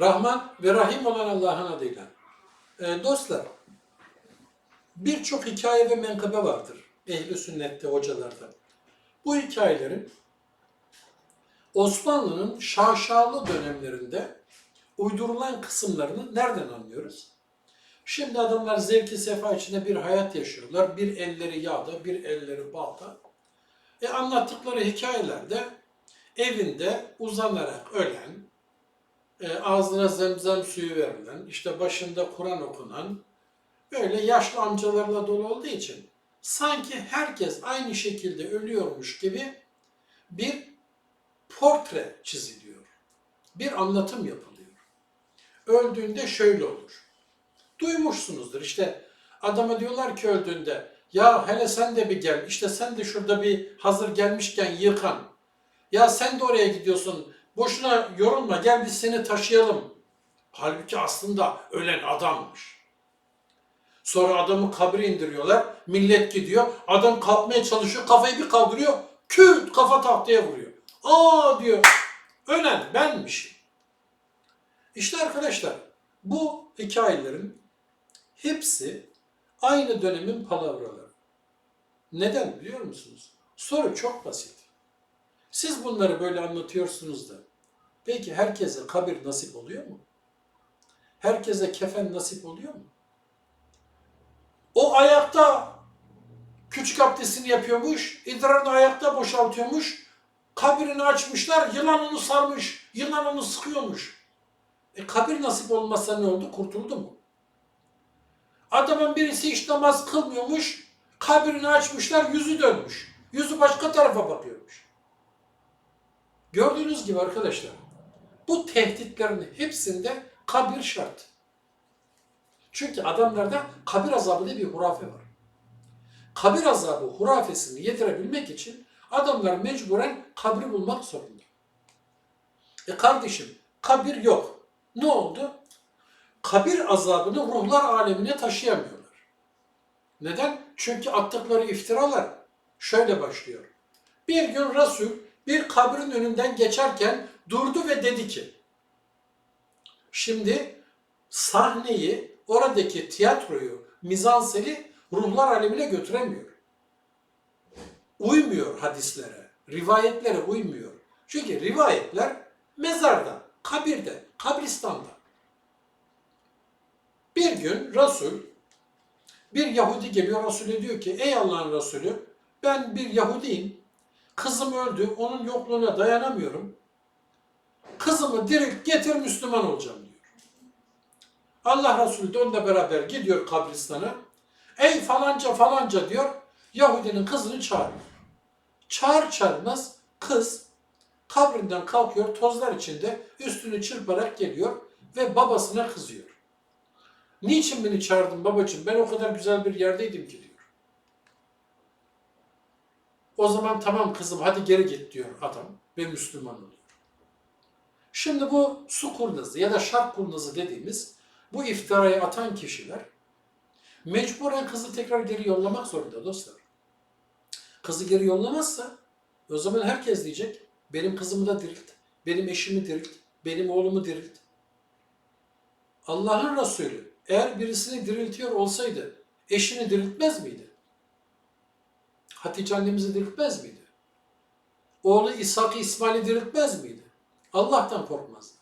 Rahman ve Rahim olan Allah'ın adıyla. Ee, dostlar, birçok hikaye ve menkıbe vardır ehli sünnette hocalardan. Bu hikayelerin Osmanlı'nın şaşalı dönemlerinde uydurulan kısımlarını nereden anlıyoruz? Şimdi adamlar zevki sefa içinde bir hayat yaşıyorlar. Bir elleri yağda, bir elleri balda. E anlattıkları hikayelerde evinde uzanarak ölen, e, ağzına zemzem suyu verilen, işte başında Kur'an okunan, böyle yaşlı amcalarla dolu olduğu için sanki herkes aynı şekilde ölüyormuş gibi bir portre çiziliyor. Bir anlatım yapılıyor. Öldüğünde şöyle olur. Duymuşsunuzdur işte adama diyorlar ki öldüğünde ya hele sen de bir gel işte sen de şurada bir hazır gelmişken yıkan. Ya sen de oraya gidiyorsun boşuna yorulma gel biz seni taşıyalım. Halbuki aslında ölen adammış. Sonra adamı kabre indiriyorlar. Millet gidiyor. Adam kalkmaya çalışıyor. Kafayı bir kaldırıyor. Küt kafa tahtaya vuruyor. Aa diyor. Ölen benmişim. İşte arkadaşlar bu hikayelerin hepsi aynı dönemin palavraları. Neden biliyor musunuz? Soru çok basit. Siz bunları böyle anlatıyorsunuz da peki herkese kabir nasip oluyor mu? Herkese kefen nasip oluyor mu? O ayakta küçük abdestini yapıyormuş, idrarını ayakta boşaltıyormuş, kabrini açmışlar, yılan onu sarmış, yılan onu sıkıyormuş. E kabir nasip olmazsa ne oldu? Kurtuldu mu? Adamın birisi hiç namaz kılmıyormuş, kabrini açmışlar, yüzü dönmüş. Yüzü başka tarafa bakıyormuş. Gördüğünüz gibi arkadaşlar, bu tehditlerin hepsinde kabir şart. Çünkü adamlarda kabir azabı diye bir hurafe var. Kabir azabı hurafesini yedirebilmek için adamlar mecburen kabri bulmak zorunda. E kardeşim, kabir yok. Ne oldu? Kabir azabını ruhlar alemine taşıyamıyorlar. Neden? Çünkü attıkları iftiralar şöyle başlıyor. Bir gün Resul bir kabrin önünden geçerken durdu ve dedi ki, şimdi sahneyi, oradaki tiyatroyu, mizanseli ruhlar alemine götüremiyor. Uymuyor hadislere, rivayetlere uymuyor. Çünkü rivayetler mezarda, kabirde, kabristanda. Bir gün Resul, bir Yahudi geliyor Resul'e diyor ki, ey Allah'ın Resulü, ben bir Yahudiyim, kızım öldü, onun yokluğuna dayanamıyorum. Kızımı direkt getir Müslüman olacağım diyor. Allah Resulü de onunla beraber gidiyor kabristana. Ey falanca falanca diyor, Yahudinin kızını çağırıyor. Çağır çağırmaz kız kabrinden kalkıyor tozlar içinde üstünü çırparak geliyor ve babasına kızıyor. Niçin beni çağırdın babacığım? Ben o kadar güzel bir yerdeydim ki diyor. O zaman tamam kızım hadi geri git diyor adam ve Müslüman oluyor. Şimdi bu su kurnazı ya da şark kurnazı dediğimiz bu iftirayı atan kişiler mecburen kızı tekrar geri yollamak zorunda dostlar. Kızı geri yollamazsa o zaman herkes diyecek benim kızımı da dirilt, benim eşimi dirilt, benim oğlumu dirilt. Allah'ın Resulü eğer birisini diriltiyor olsaydı eşini diriltmez miydi? Hatice annemizi diriltmez miydi? Oğlu İshak'ı İsmail'i diriltmez miydi? Allah'tan korkmazlar.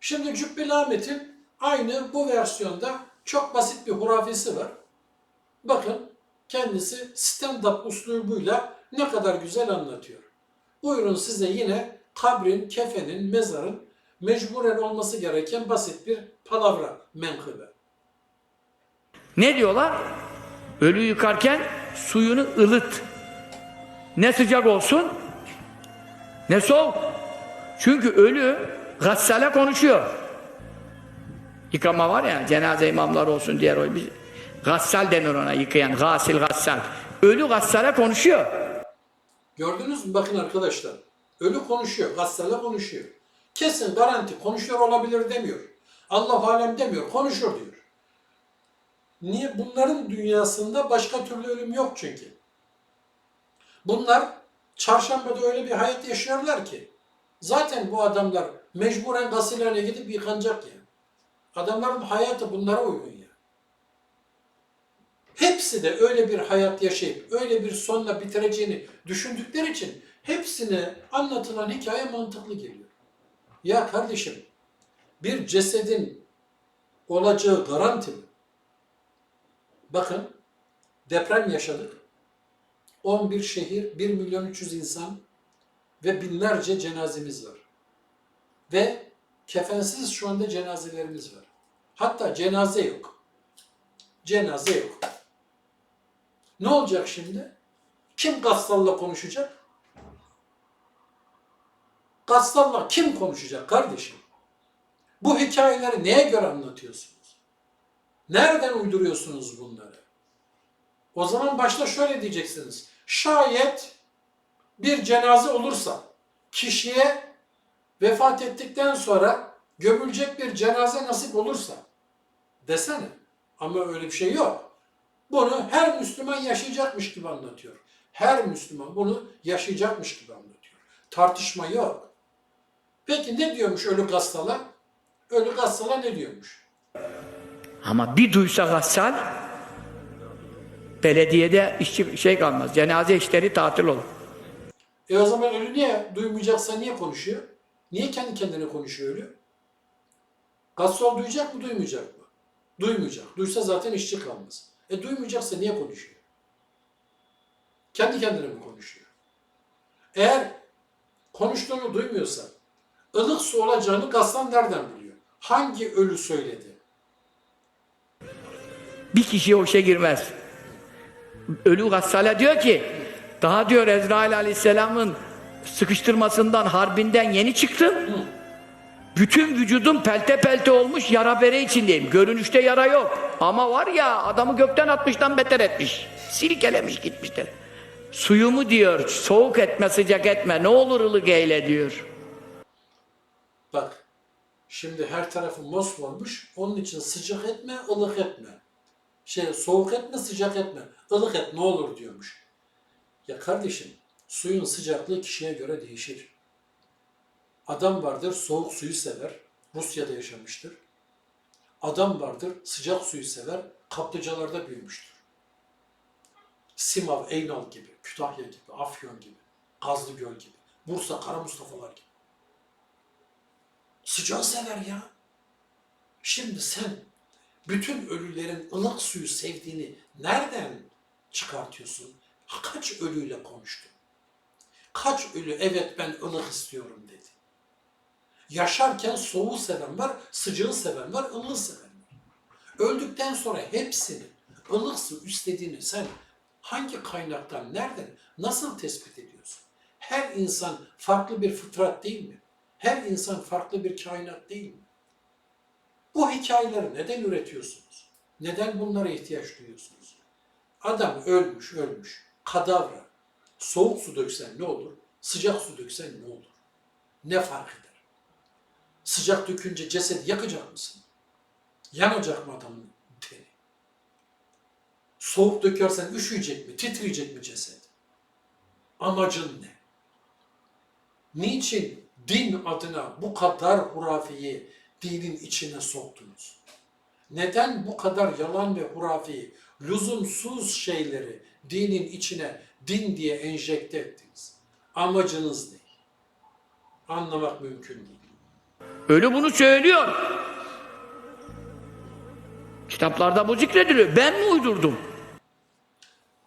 Şimdi Cübbeli Ahmet'in aynı bu versiyonda çok basit bir hurafesi var. Bakın kendisi stand-up uslubuyla ne kadar güzel anlatıyor. Buyurun size yine kabrin, kefenin, mezarın mecburen olması gereken basit bir palavra menkıbe. Ne diyorlar? Ölü yıkarken suyunu ılıt. Ne sıcak olsun ne soğuk. Çünkü ölü gassale konuşuyor. Yıkama var ya cenaze imamları olsun diğer o gassal denir ona yıkayan gasil gassal. Ölü gassale konuşuyor. Gördünüz mü? Bakın arkadaşlar. Ölü konuşuyor. Gassale konuşuyor. Kesin garanti konuşuyor olabilir demiyor. Allah alem demiyor. Konuşur diyor. Niye? Bunların dünyasında başka türlü ölüm yok çünkü. Bunlar çarşambada öyle bir hayat yaşıyorlar ki Zaten bu adamlar mecburen gasillerine gidip yıkanacak yani. Adamların hayatı bunlara uygun ya. Hepsi de öyle bir hayat yaşayıp öyle bir sonla bitireceğini düşündükleri için hepsine anlatılan hikaye mantıklı geliyor. Ya kardeşim bir cesedin olacağı garanti mi? Bakın deprem yaşadık. 11 şehir, 1 milyon 300 insan ve binlerce cenazemiz var. Ve kefensiz şu anda cenazelerimiz var. Hatta cenaze yok. Cenaze yok. Ne olacak şimdi? Kim Gassal'la konuşacak? Gassal'la kim konuşacak kardeşim? Bu hikayeleri neye göre anlatıyorsunuz? Nereden uyduruyorsunuz bunları? O zaman başta şöyle diyeceksiniz. Şayet bir cenaze olursa kişiye vefat ettikten sonra gömülecek bir cenaze nasip olursa desene. Ama öyle bir şey yok. Bunu her Müslüman yaşayacakmış gibi anlatıyor. Her Müslüman bunu yaşayacakmış gibi anlatıyor. Tartışma yok. Peki ne diyormuş ölü gassala? Ölü gassala ne diyormuş? Ama bir duysa gassal belediyede işçi şey kalmaz. Cenaze işleri tatil olur. E o zaman ölü niye duymayacaksa niye konuşuyor? Niye kendi kendine konuşuyor ölü? Gassol duyacak mı duymayacak mı? Duymayacak. Duysa zaten işçi kalmaz. E duymayacaksa niye konuşuyor? Kendi kendine mi konuşuyor? Eğer konuştuğunu duymuyorsa ılık su olacağını Gassan nereden biliyor? Hangi ölü söyledi? Bir kişi o girmez. Ölü gassale diyor ki daha diyor Ezrail Aleyhisselam'ın sıkıştırmasından, harbinden yeni çıktım. Bütün vücudum pelte pelte olmuş yara bere içindeyim. Görünüşte yara yok. Ama var ya adamı gökten atmıştan beter etmiş. Silkelemiş gitmişler. Suyumu diyor soğuk etme sıcak etme ne olur ılık eyle diyor. Bak, şimdi her tarafı mosmormuş. Onun için sıcak etme, ılık etme. Şey, soğuk etme, sıcak etme. ılık et ne olur diyormuş. Ya kardeşim, suyun sıcaklığı kişiye göre değişir. Adam vardır soğuk suyu sever. Rusya'da yaşamıştır. Adam vardır sıcak suyu sever. Kaplıcalarda büyümüştür. Simav, Eynal gibi, Kütahya gibi, Afyon gibi, Gazlıgöl gibi, Bursa, Kara Mustafa'lar gibi. Sıcağı sever ya. Şimdi sen bütün ölülerin ılık suyu sevdiğini nereden çıkartıyorsun? Kaç ölüyle konuştun? Kaç ölü evet ben ılık istiyorum dedi. Yaşarken soğuğu seven var, sıcağı seven var, ılığı seven var. Öldükten sonra hepsinin ılık su istediğini sen hangi kaynaktan, nereden, nasıl tespit ediyorsun? Her insan farklı bir fıtrat değil mi? Her insan farklı bir kainat değil mi? Bu hikayeleri neden üretiyorsunuz? Neden bunlara ihtiyaç duyuyorsunuz? Adam ölmüş, ölmüş. Kadavra. Soğuk su döksen ne olur? Sıcak su döksen ne olur? Ne fark eder? Sıcak dökünce cesedi yakacak mısın? Yanacak mı adamın teni? Soğuk dökersen üşüyecek mi? Titreyecek mi ceset? Amacın ne? Niçin din adına bu kadar hurafeyi dinin içine soktunuz? Neden bu kadar yalan ve hurafeyi, lüzumsuz şeyleri dinin içine din diye enjekte ettiniz? Amacınız ne? Anlamak mümkün değil. Ölü bunu söylüyor. Kitaplarda bu zikrediliyor. Ben mi uydurdum?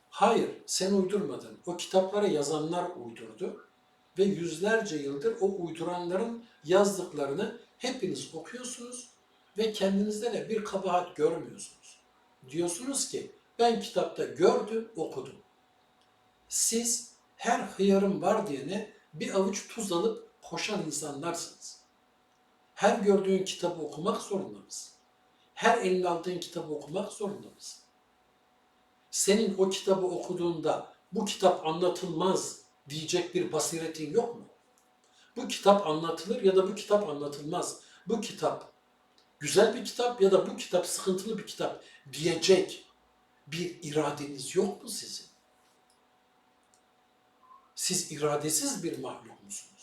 Hayır, sen uydurmadın. O kitapları yazanlar uydurdu ve yüzlerce yıldır o uyduranların yazdıklarını hepiniz okuyorsunuz ve kendinizde de bir kabahat görmüyorsunuz. Diyorsunuz ki ben kitapta gördüm, okudum. Siz her hıyarın var diyene bir avuç tuz alıp koşan insanlarsınız. Her gördüğün kitabı okumak zorunda? Her eline aldığın kitabı okumak zorunda senin o kitabı okuduğunda bu kitap anlatılmaz diyecek bir basiretin yok mu? Bu kitap anlatılır ya da bu kitap anlatılmaz. Bu kitap güzel bir kitap ya da bu kitap sıkıntılı bir kitap diyecek bir iradeniz yok mu sizin? Siz iradesiz bir mahluk musunuz?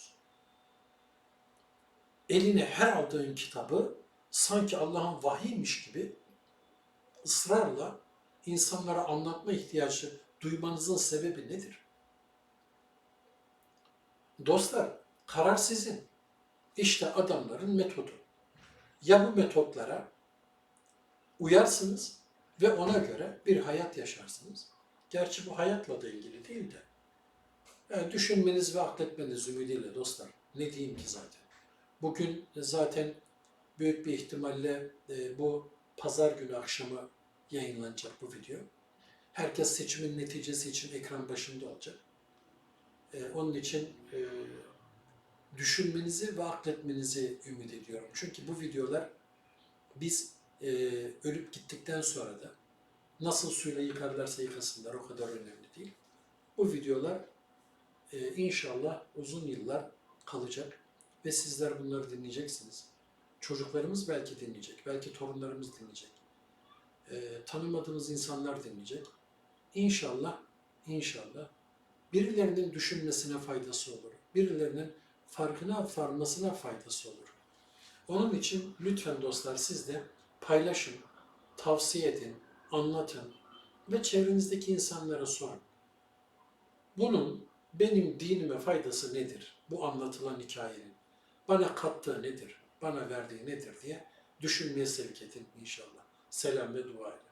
eline her aldığın kitabı sanki Allah'ın vahiymiş gibi ısrarla insanlara anlatma ihtiyacı duymanızın sebebi nedir? Dostlar, karar sizin. İşte adamların metodu. Ya bu metotlara uyarsınız ve ona göre bir hayat yaşarsınız. Gerçi bu hayatla da ilgili değil de. Yani düşünmeniz ve akletmeniz ümidiyle dostlar. Ne diyeyim ki zaten. Bugün zaten büyük bir ihtimalle e, bu pazar günü akşamı yayınlanacak bu video. Herkes seçimin neticesi için ekran başında olacak. E, onun için e, düşünmenizi ve akletmenizi ümit ediyorum. Çünkü bu videolar biz e, ölüp gittikten sonra da nasıl suyla yıkarlarsa yıkasınlar o kadar önemli değil. Bu videolar e, inşallah uzun yıllar kalacak ve sizler bunları dinleyeceksiniz. Çocuklarımız belki dinleyecek, belki torunlarımız dinleyecek. E, tanımadığımız insanlar dinleyecek. İnşallah, inşallah birilerinin düşünmesine faydası olur. Birilerinin farkına varmasına faydası olur. Onun için lütfen dostlar siz de paylaşın, tavsiye edin, anlatın ve çevrenizdeki insanlara sorun. Bunun benim dinime faydası nedir? Bu anlatılan hikayenin. Bana kattığı nedir? Bana verdiği nedir diye düşünmeye sevk edin inşallah. Selam ve dua edin.